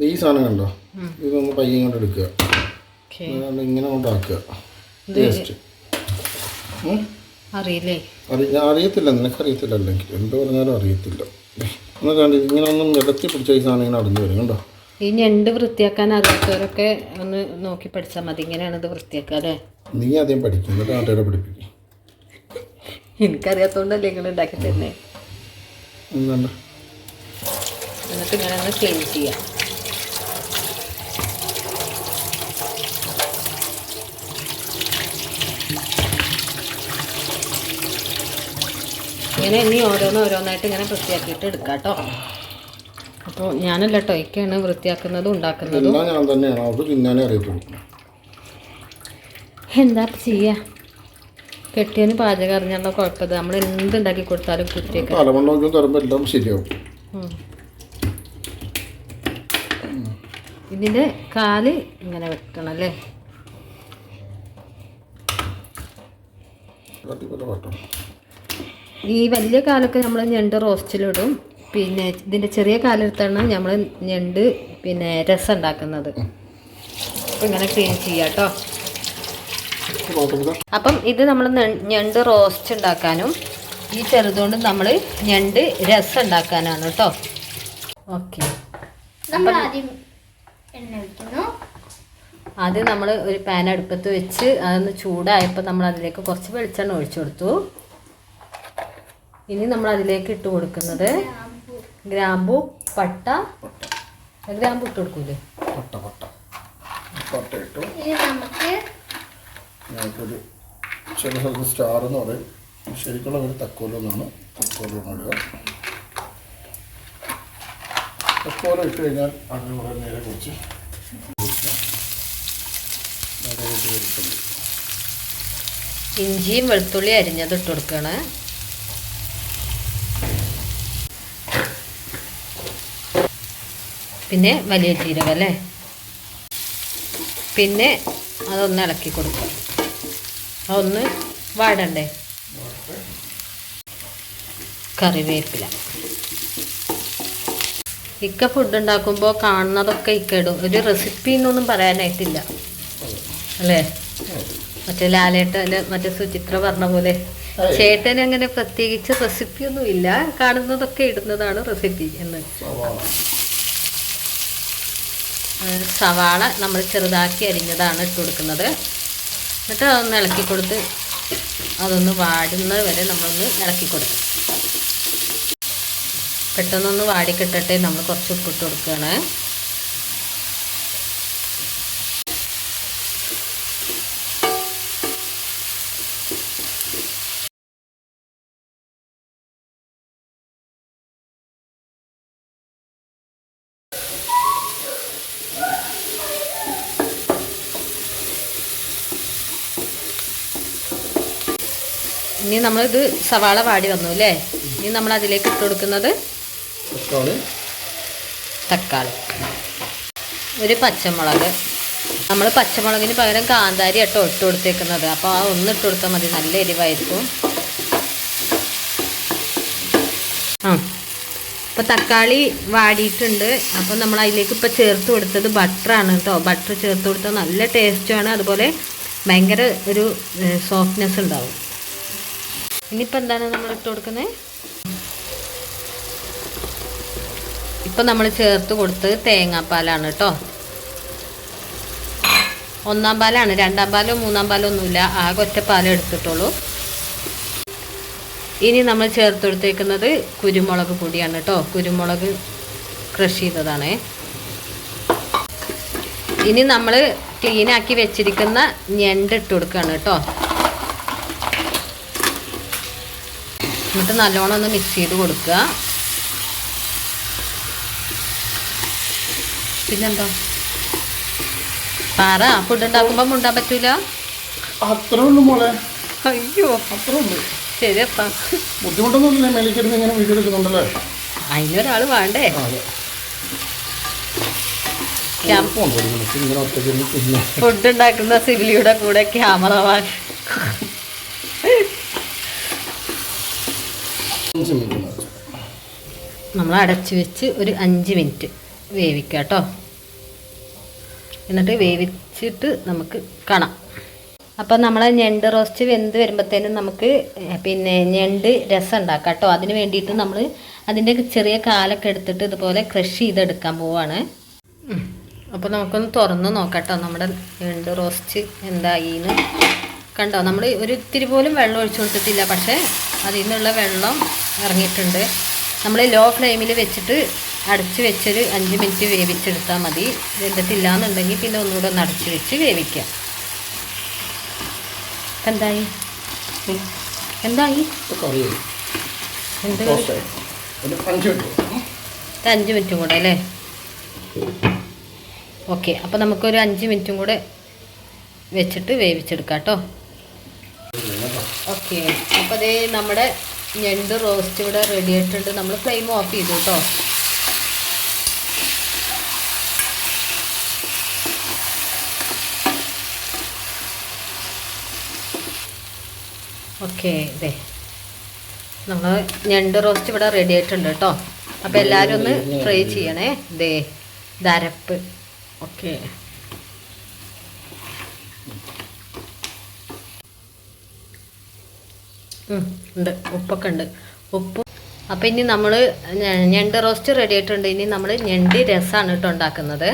ഇത് ഈ സാധനം കണ്ടോ? ഇതൊന്ന് പയ്യെ കൊണ്ട് എടുക്കുക. ഇങ്ങനെ കൊണ്ടാക്കുക ഇത് ജസ്റ്റ് അറിയില്ലേ? അറിയത്തില്ല. നിനക്കറിയത്തില്ല അല്ലെങ്കിൽ എന്ത് പറഞ്ഞാലും അറിയത്തില്ല. ഒന്ന് കണ്ടി ഇങ്ങനെ ഒന്നും ഇടത്തി പിടിച്ച ഈ സാധനം ഇങ്ങനെ അടഞ്ഞു വരും. കണ്ടോ? ഈ ഞണ്ട് വൃത്തിയാക്കാൻ അറിയാത്തവരൊക്കെ ഒന്ന് നോക്കി പഠിച്ചാൽ മതി. ഇങ്ങനെയാണ് ഇത് വൃത്തിയാക്കുക അല്ലേ? നീ ആദ്യം പഠിക്കും. എന്നിട്ട് പഠിപ്പിക്കും. എനിക്കറിയാത്തോണ്ടല്ലേ നിങ്ങൾ ഉണ്ടാക്കി തരുന്നേ. എന്നിട്ട് ഇങ്ങനെ ഒന്ന് ക്ലീൻ ചെയ്യാം. ഇങ്ങനെ ഇനി ഓരോന്ന് ഓരോന്നായിട്ട് ഇങ്ങനെ വൃത്തിയാക്കിയിട്ട് എടുക്കാം കേട്ടോ. അപ്പോൾ ഞാനല്ല കേട്ടോ ഒക്കെയാണ് വൃത്തിയാക്കുന്നതും ഉണ്ടാക്കുന്നതും. ഞാൻ തന്നെയാണ് അവർക്ക് തിന്നാനേ അറിയത്തുള്ളൂ. എന്താ ചെയ്യുക കെട്ടിയതിന് പാചകം അറിഞ്ഞാലുള്ള കുഴപ്പമില്ല. നമ്മൾ എന്ത് ഉണ്ടാക്കി കൊടുത്താലും തരുമ്പോൾ എല്ലാം ശരിയാവും. ഇതിന്റെ കാൽ ഇങ്ങനെ വെക്കണം അല്ലേ? പാട്ടോ ഈ വലിയ കാലൊക്കെ നമ്മൾ ഞണ്ട് റോസ്റ്റിലിടും. പിന്നെ ഇതിന്റെ ചെറിയ കാലെടുത്താണ് നമ്മൾ ഞണ്ട് പിന്നെ രസം ഉണ്ടാക്കുന്നത് അപ്പം ഇങ്ങനെ ക്ലീൻ ചെയ്യാം കേട്ടോ അപ്പം ഇത് നമ്മൾ ഞണ്ട് റോസ്റ്റ് ഉണ്ടാക്കാനും ഈ ചെറുതുകൊണ്ട് നമ്മൾ ഞണ്ട് രസം ഉണ്ടാക്കാനാണ് കേട്ടോ ഓക്കെ ആദ്യം നമ്മൾ ഒരു പാൻ അടുപ്പത്ത് വെച്ച് അതൊന്ന് ചൂടായപ്പോൾ നമ്മൾ അതിലേക്ക് കുറച്ച് വെളിച്ചെണ്ണ ഒഴിച്ചു കൊടുത്തു. ഇനി നമ്മൾ അതിലേക്ക് ഇട്ട് കൊടുക്കുന്നത് ഗ്രാമ്പു പട്ട. ഗ്രാമ്പു ഇട്ട് കൊടുക്കൂലേ? പട്ട പട്ട. പട്ട ഇട്ടു. ഇനി നമുക്ക് ഞങ്ങൾക്കൊരു ചില സ്ഥലത്ത് സ്റ്റാർ എന്ന് പറയും. ശരിക്കുള്ള ഒരു തക്കോലം എന്നാണ് തക്കോലം ഇടുക. തക്കോലം ഇട്ട് കഴിഞ്ഞാൽ അതിന് കുറേ നേരെ കുറിച്ച് ഇഞ്ചിയും വെളുത്തുള്ളി അരിഞ്ഞത് ഇട്ട് കൊടുക്കുകയാണ്. പിന്നെ വലിയ ജീരകം അല്ലേ? പിന്നെ അതൊന്ന് ഇളക്കി കൊടുക്കുക. അതൊന്ന് വാടണ്ടേ? കറിവേപ്പില. ഇക്ക ഫുഡ് ഉണ്ടാക്കുമ്പോൾ കാണുന്നതൊക്കെ ഇക്ക ഇടും ഒരു റെസിപ്പി എന്നൊന്നും പറയാനായിട്ടില്ല. അല്ലേ? മറ്റേ ലാലേട്ടന് മറ്റേ സുചിത്ര പറഞ്ഞ പോലെ. ചേട്ടൻ അങ്ങനെ പ്രത്യേകിച്ച് റെസിപ്പി ഒന്നും ഇല്ല. കാണുന്നതൊക്കെ ഇടുന്നതാണ് റെസിപ്പി എന്ന്. സവാള നമ്മൾ ചെറുതാക്കി അരിഞ്ഞതാണ് ഇട്ട് കൊടുക്കുന്നത്. എന്നിട്ട് അതൊന്ന് ഇളക്കി കൊടുത്ത് അതൊന്ന് വാടുന്നത് വരെ നമ്മളൊന്ന് ഇളക്കി കൊടുക്കും. പെട്ടെന്നൊന്ന് വാടിക്കിട്ടട്ടെ നമ്മൾ കുറച്ച് ഉപ്പിട്ട് കൊടുക്കുകയാണ്. ഇനി നമ്മളിത് സവാള വാടി വന്നു അല്ലേ? ഇനി നമ്മൾ അതിലേക്ക് ഇട്ട് കൊടുക്കുന്നത് തക്കാളി. ഒരു പച്ചമുളക്. നമ്മൾ പച്ചമുളകിന് പകരം കാന്താരി ആട്ടോ ഇട്ട് കൊടുത്തേക്കുന്നത്. അപ്പോൾ ആ ഒന്ന് ഇട്ട് കൊടുത്താൽ മതി. നല്ല എരിവായിരിക്കും. ആ. അപ്പോൾ തക്കാളി വാടിയിട്ടുണ്ട്. അപ്പോൾ നമ്മൾ അതിലേക്ക് ഇപ്പോൾ ചേർത്ത് കൊടുത്തത് ബട്ടറാണ് കേട്ടോ. ബട്ടർ ചേർത്ത് കൊടുത്താൽ നല്ല ടേസ്റ്റുമാണ് അതുപോലെ ഭയങ്കര ഒരു സോഫ്റ്റ്നെസ് ഉണ്ടാവും. ഇനിയിപ്പോൾ എന്താണ് നമ്മൾ ഇട്ട് കൊടുക്കുന്നത് ഇപ്പം നമ്മൾ ചേർത്ത് കൊടുത്ത് തേങ്ങാപ്പാലാണ് കേട്ടോ. ഒന്നാം പാലാണ് രണ്ടാം പാലോ മൂന്നാം പാലോ ഒന്നുമില്ല. ആകെ ഒറ്റ പാലം എടുത്തിട്ടുള്ളൂ. ഇനി നമ്മൾ ചേർത്ത് കൊടുത്തേക്കുന്നത് കുരുമുളക് പൊടിയാണ് കേട്ടോ. കുരുമുളക് ക്രഷ് ചെയ്തതാണ്. ഇനി നമ്മൾ ക്ലീനാക്കി വെച്ചിരിക്കുന്ന ഞണ്ട് ഇട്ട് കൊടുക്കുകയാണ് കേട്ടോ. എന്നിട്ട് നല്ലോണം ഒന്ന് മിക്സ് ചെയ്ത് കൊടുക്കുക. പിന്നെന്താ? പാറ ഫുഡ് ഉണ്ടാക്കുമ്പോൾ മുണ്ടാൻ പറ്റൂല? അത്രേ ഉള്ളൂ മോളെ. അയ്യോ. അത്രേ ഉള്ളൂ ശരിയപ്പാ ബുദ്ധിമുട്ടൊന്നുമില്ല മേലിക്കിരുന്ന് ഇങ്ങനെ വീഡിയോ എടുക്കുന്നുണ്ടല്ലേ? അതിനൊരാൾ വേണ്ടേ? ഫുഡ് ഉണ്ടാക്കുന്ന സിബിലിയുടെ കൂടെ ക്യാമറമാൻ നമ്മൾ അടച്ചു വെച്ച് ഒരു അഞ്ച് മിനിറ്റ് വേവിക്കുക കേട്ടോ. എന്നിട്ട് വേവിച്ചിട്ട് നമുക്ക് കാണാം. അപ്പം നമ്മൾ ഞണ്ട് റോസ്റ്റ് വെന്ത് വരുമ്പോഴത്തേനും നമുക്ക് പിന്നെ ഞണ്ട് രസം ഉണ്ടാക്കാം കേട്ടോ. അതിന് വേണ്ടിയിട്ട് നമ്മൾ അതിന്റെ ചെറിയ കാലൊക്കെ എടുത്തിട്ട് ഇതുപോലെ ക്രഷ് ചെയ്തെടുക്കാൻ പോവാണ്. അപ്പോൾ നമുക്കൊന്ന് തുറന്ന് നോക്കാം കേട്ടോ. നമ്മുടെ ഞണ്ട് റോസ്റ്റ് എന്തായിന്ന്. കണ്ടോ? നമ്മൾ ഒരു ഇത്തിരി പോലും വെള്ളം ഒഴിച്ചു കൊടുത്തിട്ടില്ല. പക്ഷേ അതിൽ നിന്നുള്ള വെള്ളം ഇറങ്ങിയിട്ടുണ്ട്. നമ്മൾ ലോ ഫ്ലെയിമിൽ വെച്ചിട്ട് അടച്ച് വെച്ചൊരു അഞ്ച് മിനിറ്റ് വേവിച്ചെടുത്താൽ മതി. വെന്തിട്ടില്ല എന്നുണ്ടെങ്കിൽ പിന്നെ ഒന്നുകൂടെ ഒന്ന് അടച്ച് വെച്ച് വേവിക്കാം. എന്തായി? എന്തായി അഞ്ച് മിനിറ്റും കൂടെ. അല്ലേ? ഓക്കെ. അപ്പോൾ നമുക്കൊരു അഞ്ച് മിനിറ്റും കൂടെ വെച്ചിട്ട് വേവിച്ചെടുക്കാം കേട്ടോ ഓക്കെ. അപ്പോൾ അതേ നമ്മുടെ ഞണ്ട് റോസ്റ്റ് ഇവിടെ റെഡി ആയിട്ടുണ്ട്. നമ്മൾ ഫ്ലെയിം ഓഫ് ചെയ്തു കേട്ടോ ഓക്കെ ഇതേ നമ്മൾ ഞണ്ട് റോസ്റ്റ് ഇവിടെ റെഡി ആയിട്ടുണ്ട് കേട്ടോ അപ്പോൾ എല്ലാവരും ഒന്ന് ട്രൈ ചെയ്യണേ. ഇതേ ദരപ്പ് ഓക്കെ. ഉണ്ട്. ഉപ്പൊക്കെ ഉണ്ട്. ഉപ്പ്. അപ്പം ഇനി നമ്മൾ ഞണ്ട് റോസ്റ്റ് റെഡി ആയിട്ടുണ്ട്. ഇനി നമ്മൾ ഞണ്ട് രസമാണ് കേട്ടോ ഉണ്ടാക്കുന്നത്.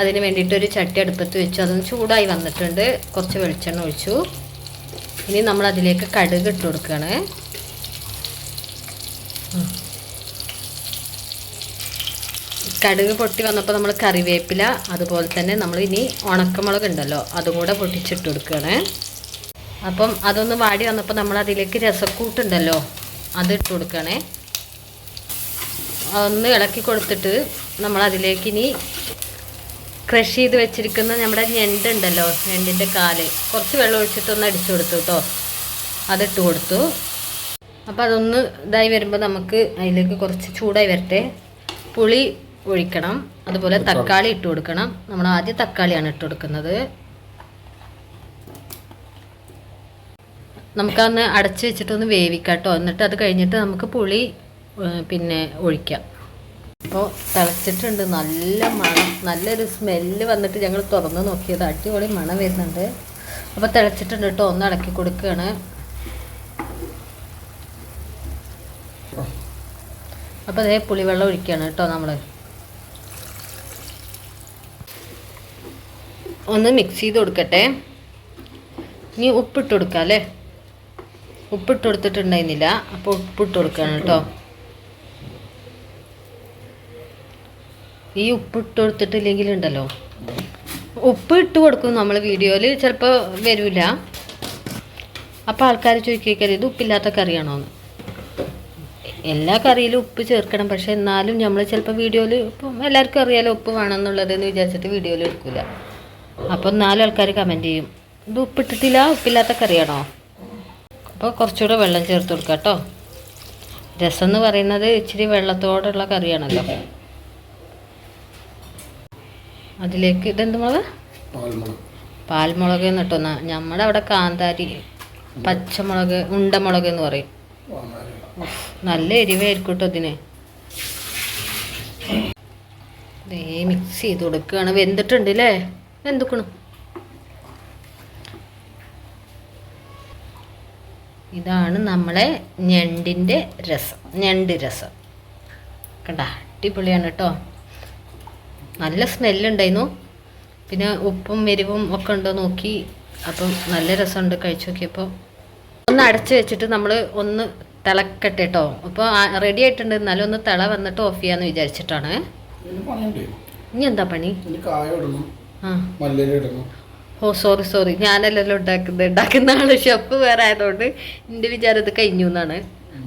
അതിന് വേണ്ടിയിട്ട് ഒരു ചട്ടി അടുപ്പത്ത് വെച്ചു. അതൊന്ന് ചൂടായി വന്നിട്ടുണ്ട്. കുറച്ച് വെളിച്ചെണ്ണ ഒഴിച്ചു. ഇനി നമ്മൾ അതിലേക്ക് കടുക് ഇട്ട് കൊടുക്കുകയാണ് കടുക് പൊട്ടി വന്നപ്പോൾ നമ്മൾ കറിവേപ്പില അതുപോലെ തന്നെ നമ്മൾ ഇനി ഉണക്കമുളക് ഉണ്ടല്ലോ അതും കൂടെ പൊട്ടിച്ചിട്ട് കൊടുക്കുകയാണ് അപ്പം അതൊന്ന് വാടി വന്നപ്പോൾ നമ്മൾ അതിലേക്ക് രസക്കൂട്ടുണ്ടല്ലോ. അത് ഇട്ട് കൊടുക്കണേ. ഒന്ന് ഇളക്കി കൊടുത്തിട്ട് നമ്മൾ അതിലേക്ക് ഇനി ക്രഷ് ചെയ്ത് വെച്ചിരിക്കുന്ന നമ്മുടെ ഞണ്ടുണ്ടല്ലോ ഞണ്ടിന്റെ കാൽ. കുറച്ച് വെള്ളം ഒഴിച്ചിട്ട് ഒന്ന് അടിച്ചു കൊടുത്തു കേട്ടോ അതിട്ട് കൊടുത്തു. അപ്പോൾ അതൊന്ന് ഇതായി വരുമ്പോൾ നമുക്ക് അതിലേക്ക് കുറച്ച് ചൂടായി വരട്ടെ. പുളി ഒഴിക്കണം. അതുപോലെ തക്കാളി ഇട്ട് കൊടുക്കണം. നമ്മൾ ആദ്യം തക്കാളിയാണ് ഇട്ട് കൊടുക്കുന്നത്. നമുക്കന്ന് അടച്ച് വെച്ചിട്ടൊന്ന് വേവിക്കാം കേട്ടോ എന്നിട്ട് അത് കഴിഞ്ഞിട്ട് നമുക്ക് പുളി പിന്നെ ഒഴിക്കാം. അപ്പോൾ തിളച്ചിട്ടുണ്ട്. നല്ല മണം. നല്ലൊരു സ്മെല്ല് വന്നിട്ട് ഞങ്ങൾ തുറന്ന് നോക്കിയത്. അടിപൊളി മണം വരുന്നുണ്ട്. അപ്പോൾ തിളച്ചിട്ടുണ്ട് കേട്ടോ. ഒന്ന് ഇളക്കി കൊടുക്കുകയാണ്. അപ്പോൾ അതേ പുളിവെള്ളം ഒഴിക്കുകയാണ് കേട്ടോ നമ്മൾ ഒന്ന് മിക്സ് ചെയ്ത് കൊടുക്കട്ടെ. ഇനി ഉപ്പിട്ട് കൊടുക്കാം അല്ലേ? ഉപ്പിട്ട് കൊടുത്തിട്ടുണ്ടായിരുന്നില്ല അപ്പോൾ ഉപ്പിട്ട് കൊടുക്കുകയാണ് കേട്ടോ. ഈ ഉപ്പിട്ട് കൊടുത്തിട്ടില്ലെങ്കിലുണ്ടല്ലോ ഉപ്പ് ഇട്ട് കൊടുക്കും നമ്മൾ വീഡിയോയിൽ ചിലപ്പോൾ വരില്ല അപ്പോൾ ആൾക്കാർ ചോദിക്കുക ഇത് ഉപ്പില്ലാത്ത കറിയാണോ എന്ന്. എല്ലാ കറിയിലും ഉപ്പ് ചേർക്കണം പക്ഷെ എന്നാലും നമ്മൾ ചിലപ്പോൾ വീഡിയോയിൽ ഇപ്പം എല്ലാവർക്കും അറിയാലോ ഉപ്പ് വേണമെന്നുള്ളത് എന്ന് വിചാരിച്ചിട്ട് വീഡിയോയിൽ എടുക്കില്ല അപ്പോൾ നാല് ആൾക്കാർ കമന്റ് ചെയ്യും. ഇത് ഉപ്പിട്ടിട്ടില്ല ഉപ്പില്ലാത്ത കറിയാണോ? അപ്പോൾ കുറച്ചുകൂടെ വെള്ളം ചേർത്ത് കൊടുക്കുക കേട്ടോ. രസം എന്ന് പറയുന്നത് ഇച്ചിരി വെള്ളത്തോടുള്ള കറിയാണല്ലോ. അതിലേക്ക് ഇതെന്ത് മുളക്? പാൽമുളക്. എന്നിട്ട് നമ്മുടെ അവിടെ കാന്താരി പച്ചമുളക് ഉണ്ടമുളക് എന്ന് പറയും. നല്ല എരിവായിരിക്കും കേട്ടോ ഇതിന്. മിക്സ് ചെയ്ത് കൊടുക്കുകയാണ് വെന്തിട്ടുണ്ട് അല്ലേ വെന്തുക്കണം. ഇതാണ് നമ്മളെ ഞണ്ടിന്റെ രസം ഞണ്ട് രസം. കണ്ട അടിപൊളിയാണ് കേട്ടോ നല്ല സ്മെല്ലുണ്ടായിരുന്നു പിന്നെ ഉപ്പും എരിവും ഒക്കെ ഉണ്ടോ നോക്കി. അപ്പം നല്ല രസമുണ്ട് കഴിച്ചു നോക്കിയപ്പോൾ ഒന്ന് അടച്ചു വെച്ചിട്ട് നമ്മൾ ഒന്ന് തിളക്കട്ടെ കേട്ടോ അപ്പോൾ റെഡി ആയിട്ടുണ്ട്. എന്നാലും ഒന്ന് തിള വന്നിട്ട് ഓഫ് ചെയ്യാന്ന് വിചാരിച്ചിട്ടാണ്. ഇനി എന്താ പണി? ആ. ഓ സോറി സോറി ഞാനല്ലല്ലോ ഉണ്ടാക്കുന്നത്. ഉണ്ടാക്കുന്ന ആൾ. ഷെഫ് വേറെ ആയതുകൊണ്ട് എന്റെ വിചാരം ഇത് കഴിഞ്ഞു എന്നാണ്.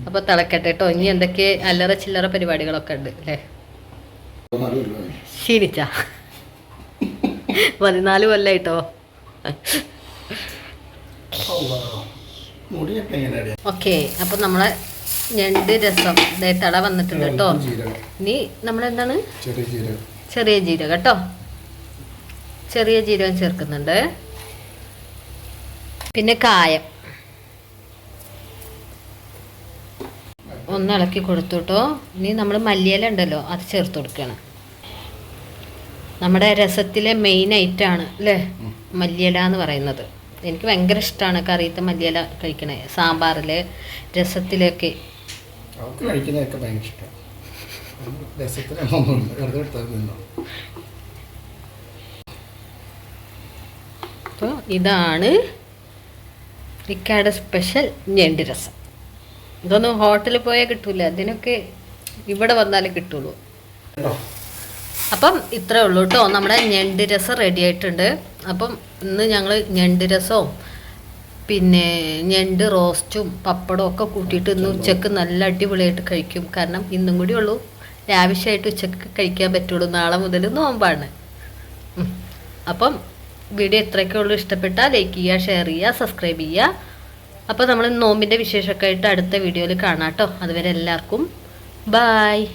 അപ്പോൾ തിളക്കട്ടെ കേട്ടോ ഇനി എന്തൊക്കെ അല്ലറ ചില്ലറ പരിപാടികളൊക്കെ ഉണ്ട് അല്ലേ? ശീലിച്ച ക്ഷീണിച്ച? പതിനാല് കൊല്ലായിട്ടോ? ഓക്കെ അപ്പൊ നമ്മളെ ഞണ്ട് രസം. തള വന്നിട്ടുണ്ട് കേട്ടോ ഇനി നമ്മളെന്താണ്? ചെറിയ ജീരകം. കേട്ടോ ചെറിയ ജീരകം ചേർക്കുന്നുണ്ട്. പിന്നെ കായം. ഒന്ന് ഇളക്കി കൊടുത്തുട്ടോ. ഇനി നമ്മൾ മല്ലിയില ഉണ്ടല്ലോ അത് ചേർത്ത് കൊടുക്കണം. നമ്മുടെ രസത്തിലെ മെയിൻ ഐറ്റാണ് അല്ലേ? മല്ലിയില എന്ന് പറയുന്നത്. എനിക്ക് ഭയങ്കര ഇഷ്ടമാണ് കറിയത്തെ മല്ലിയില കഴിക്കണേ. സാമ്പാറിൽ രസത്തിലൊക്കെ. കഴിക്കുന്നതൊക്കെ ഭയങ്കര ഇഷ്ടമാണ് രസത്തിനൊന്നുമില്ല വെറുതെ എടുത്താൽ നിന്നോ അപ്പോൾ ഇതാണ് ഇക്കാടെ സ്പെഷ്യൽ ഞണ്ട് രസം. ഇതൊന്നും ഹോട്ടലിൽ പോയാൽ കിട്ടൂല. അതിനൊക്കെ ഇവിടെ വന്നാലേ കിട്ടുള്ളൂ. അപ്പം ഇത്രേ ഉള്ളൂ കേട്ടോ. നമ്മുടെ ഞണ്ട് രസം റെഡി ആയിട്ടുണ്ട്. അപ്പം ഇന്ന് ഞങ്ങൾ ഞണ്ട് രസവും പിന്നെ ഞണ്ട് റോസ്റ്റും പപ്പടവും ഒക്കെ കൂട്ടിയിട്ട് ഇന്ന് ഉച്ചയ്ക്ക് നല്ല അടിപൊളിയായിട്ട് കഴിക്കും. കാരണം ഇന്നും കൂടി ഉള്ളൂ. ലാവിഷായിട്ട് ഉച്ചയ്ക്ക് കഴിക്കാൻ പറ്റുള്ളൂ. നാളെ മുതൽ നോമ്പാണ്. അപ്പം വീഡിയോ ഇത്രയൊക്കെ ഉള്ളൂ. ഇഷ്ടപ്പെട്ടാൽ ലൈക്ക് ചെയ്യുക ഷെയർ ചെയ്യുക സബ്സ്ക്രൈബ് ചെയ്യുക. അപ്പോൾ നമ്മൾ നോമ്പിന്റെ വിശേഷമൊക്കെ ആയിട്ട് അടുത്ത വീഡിയോയിൽ കാണാം കേട്ടോ. അതുവരെ എല്ലാവർക്കും ബായ്